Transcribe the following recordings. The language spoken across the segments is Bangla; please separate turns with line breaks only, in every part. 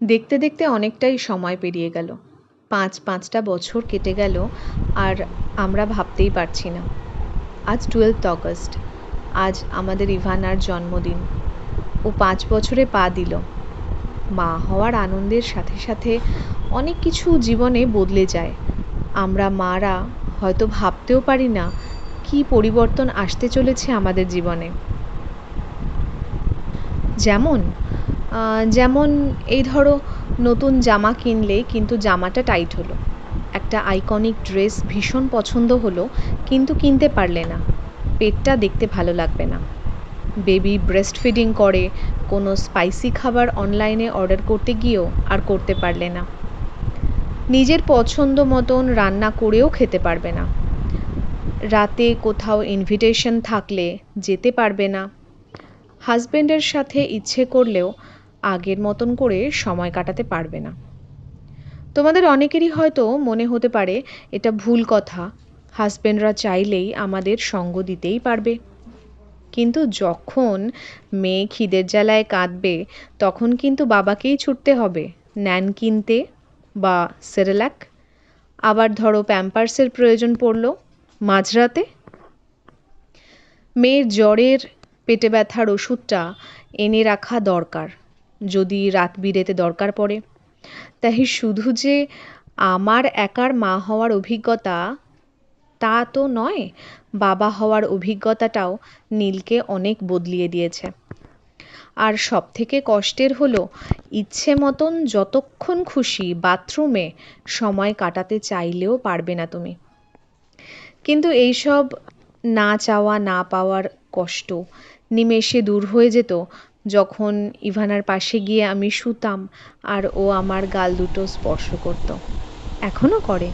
দেখতে দেখতে অনেকটাই সময় পেরিয়ে গেল। পাঁচ, পাঁচটা বছর কেটে গেল আর আমরা ভাবতেই পারছি না। আজ টুয়েলথ অগস্ট আজ আমাদের ইভানার জন্মদিন। ও পাঁচ বছরে পা দিল। মা হওয়ার আনন্দের সাথে সাথে অনেক কিছু জীবনে বদলে যায়। আমরা মারা হয়তো ভাবতেও পারি না কী পরিবর্তন আসতে চলেছে আমাদের জীবনে। যেমন যেমন এই ধরো নতুন জামা কিনলে কিন্তু জামাটা টাইট হলো। একটা আইকনিক ড্রেস ভীষণ পছন্দ হলো, কিন্তু কিনতে পারলে না। পেটটা দেখতে ভালো লাগবে না। বেবি ব্রেস্ট ফিডিং করে, কোনো স্পাইসি খাবার অনলাইনে অর্ডার করতে গিয়েও আর করতে পারলে না। নিজের পছন্দ মতন রান্না করেও খেতে পারবে না। রাতে কোথাও ইনভিটেশন থাকলে যেতে পারবে না। হাজবেন্ডের সাথে ইচ্ছে করলেও আগের মতন করে সময় কাটাতে পারবে না। তোমাদের অনেকেরই হয়তো মনে হতে পারে, এটা ভুল কথা। হাজবেন্ডরা চাইলেই আমাদের সঙ্গ দিতেই পারবে। কিন্তু যখন মেয়ে খিদের জ্বালায় কাঁদবে, তখন কিন্তু বাবাকেই ছুটতে হবে। ন্যান কিনতে বা সেরেলাক। আবার ধরো প্যাম্পার্সের প্রয়োজন পড়ল। মাঝরাতে মেয়ের জ্বরের পেটে ব্যথার ওষুধটা এনে রাখা দরকার। যদি রাত বিরেতে দরকার পড়ে। তাই শুধু যে আমার একার মা হওয়ার অভিজ্ঞতা, তা তো নয়, বাবা হওয়ার অভিজ্ঞতাটাও নীলকে অনেক বদলিয়ে দিয়েছে। আর সব থেকে কষ্টের হলো, ইচ্ছে মতন যতক্ষণ খুশি বাথরুমে সময় কাটাতে চাইলেও পারবে না তুমি। কিন্তু এইসব না চাওয়া, না পাওয়ার কষ্ট নিমেষে দূর হয়ে যেত যখন ইভানার পাশে গিয়ে আমি শুতাম আর ও আমার গাল দুটো স্পর্শ করতো। এখনও করে।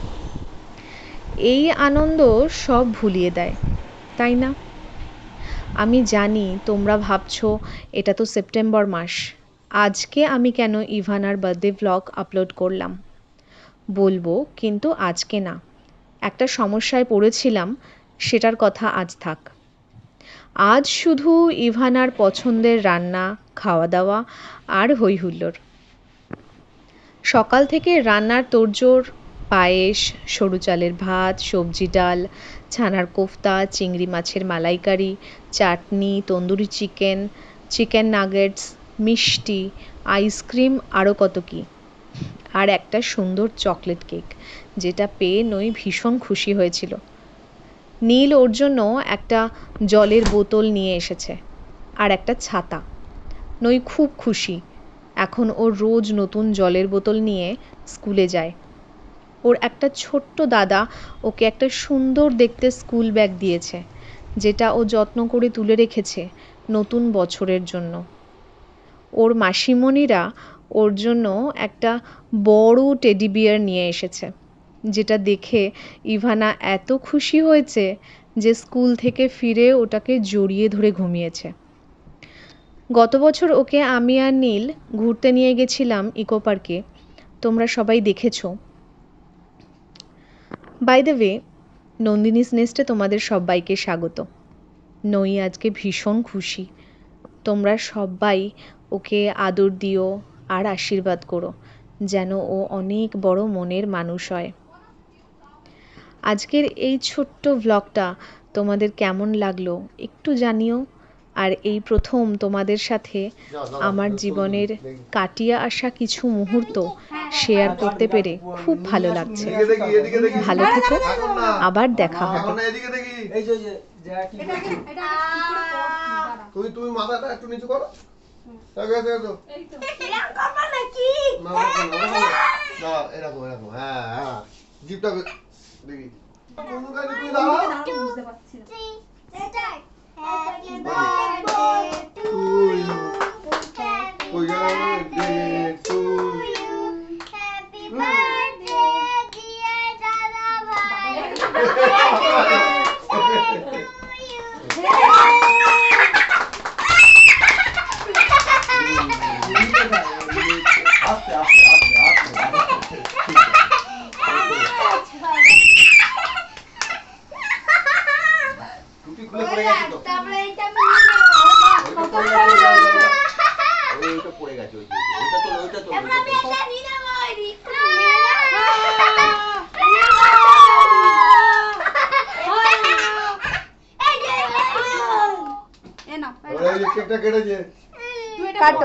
এই আনন্দ সব ভুলিয়ে দেয়, তাই না? আমি জানি তোমরা ভাবছ, এটা তো সেপ্টেম্বর মাস। আজকে আমি কেন ইভানার বার্থডে ভ্লগ আপলোড করলাম? বলব, কিন্তু আজকে না। একটা সমস্যায় পড়েছিলাম, সেটার কথা আজ থাক। আজ শুধু ইভানার পছন্দের রান্না খাওয়া দাওয়া আর হই হুল্লোড় সকাল থেকে রান্নার তোড়জোড়, পায়েস, সরু চালের ভাত, সবজি ডাল, ছানার কোফতা, চিংড়ি মাছের মালাইকারি, chutney, tandoori chicken chicken nuggets, মিষ্টি, আইসক্রিম আরও কত কী। আর একটা সুন্দর চকলেট কেক, যেটা পেয়ে নই ভীষণ খুশি হয়েছিল। নীল ওর জন্য একটা জলের বোতল নিয়ে এসেছে আর একটা ছাতা। নই খুব খুশি, এখন ওর রোজ নতুন জলের বোতল নিয়ে স্কুলে যায়। ওর একটা ছোট্ট দাদা ওকে একটা সুন্দর দেখতে স্কুল ব্যাগ দিয়েছে, যেটা ও যত্ন করে তুলে রেখেছে নতুন বছরের জন্য। ওর মাসিমণিরা ওর জন্য একটা বড় টেডি বিয়ার নিয়ে এসেছে। যেটা দেখে ইভানা এত খুশি হয়েছে যে স্কুল থেকে ফিরে ওটাকে জড়িয়ে ধরে ঘুমিয়েছে। গত বছর ওকে আমি আর নীল ঘুরতে নিয়ে গেছিলাম ইকো পার্কে। তোমরা সবাই দেখেছ। বাই দ্য ওয়ে নন্দিনীস নেস্টে তোমাদের সবাইকে স্বাগত। নই আজকে ভীষণ খুশি। তোমরা সবাই ওকে আদর দিও আর আশীর্বাদ করো, যেন ও অনেক বড় মনের মানুষ হয়। আজকের এই ছোট্ট ভ্লগটা তোমাদের কেমন লাগল একটু জানিও আর এই প্রথম তোমাদের সাথে আমার জীবনের কাটিয়ে আসা কিছু মুহূর্ত শেয়ার করতে পেরে খুব ভালো লাগছে ভালো থেকো আবার দেখা হবে
এখন দেখি হ্যাঁ হ্যাঁ জিপটা বে- দেখি কোন গাড়ি তুই দাঁড়া
বুঝতে পারছি না
Happy
ডিসপ্লে পড়ে গেছে তো
তারপরে এটা
ওইটা পড়ে গেছে ওইটা তো ওইটা তো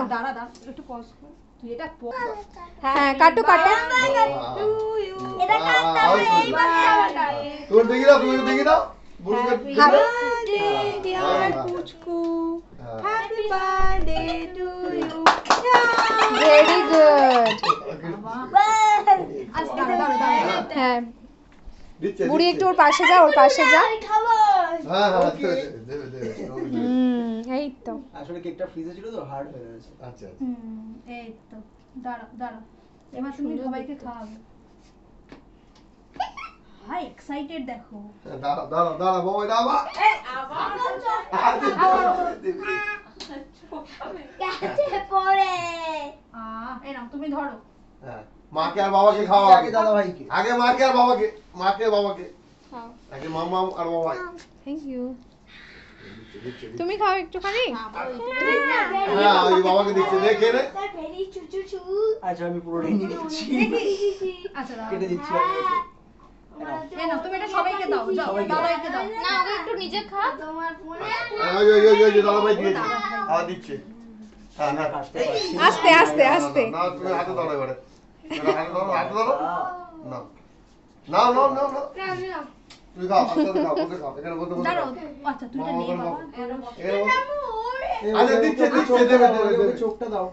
দাঁড়া দাঁড়া একটু পজ কর তুই এটা
হ্যাঁ কাটো কাটো
এটা
তোর দেখি দাও তুমি দেখি দাও
Happy
dear
Puchku
happy birthday to you
very good
আচ্ছা দাঁড়া দাঁড়া দাঁড়া
হ্যাঁ। বুড়ি একটু ওর পাশে যা ওর পাশে যা।
হ্যাঁ হ্যাঁ
এই তো।
আসলে কেকটা ফ্রিজে ছিল তো হার্ড হয়ে গেছে।
আচ্ছা আচ্ছা।
হুম এই তো। দাঁড়া দাঁড়া এবার তুমি সবাইকে খাওয়াবে। হাই এক্সাইটেড দেখো।
হ্যাঁ, দাঁড়া দাঁড়া দাঁড়া বাবা এটা আবার?
কাছে পড়ে।
আহ এই নাও তুমি ধরো।
হ্যাঁ মাকে আর বাবাকে খাওয়া
আগে। দাদা ভাইকে।
আগে মাকে আর বাবাকে মাকে বাবাকে। আগে মামা আর বাবা
থ্যাংক ইউ
দিচ্ছে, দিচ্ছে, দিচ্ছে।
তুমি খাও একটুখানি।
হ্যাঁ ওই বাবাকে দিচ্ছে দেখে নে
ভেরি চু চু চু
আচ্ছা আমি পুরোটাই নিয়ে নিচ্ছি।
আচ্ছা।
কেটে দিচ্ছি আমি ওকে।
তুমি এটা সবাইকে দাও যাও দাদাইকে দাও।
না ওকে একটু নিজে খা। তোমার ফোনে
ওই ওই ওই ওই দাদা ভাই দিয়েছে দিচ্ছে। হ্যাঁ
কাটতে পারছি না।
আস্তে আস্তে আস্তে।
না তুমি হাতে ধরো এবারে। এবারে হাতে ধরো হাতে ধরো না না না না না তুমি খাও আস্তে আস্তে খাও বসে খাও। এখানে বসে বসে
দাঁড়াও। আচ্ছা তুই এটা নে বাবা।
এখানে বসে-
এই
আচ্ছা,
ওকে
দিচ্ছে, দিচ্ছে, দেবে, দেবে।
চোখটা দাও।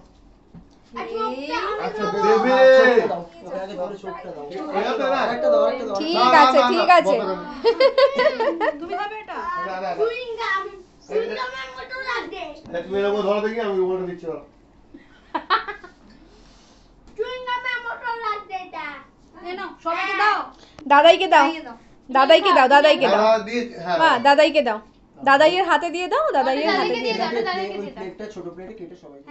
ঠিক
না, না,
আছে ঠিক আছে।
তুমি খাবে এটা
না, না, না।
চুইং গাম চুইং গামের মতো লাগছে
এই তুমি এরকম ধরো দেখি আমি ওটা দিচ্ছি
চুইং গামের মতো লাগছে এটা
নাও সবাইকে দাও।
দাদাইকে দাও দাদাইকে দাও। দাদাইকে দাও।
হ্যাঁ দিয়ে হ্যাঁ
হ্যাঁ দাদাইকে দাও দাদাইয়ের হাতে দিয়ে দাও। দাদাইয়ের হাতে দিয়ে দাও।
ছোট প্লেটে কেটে সবাইকে।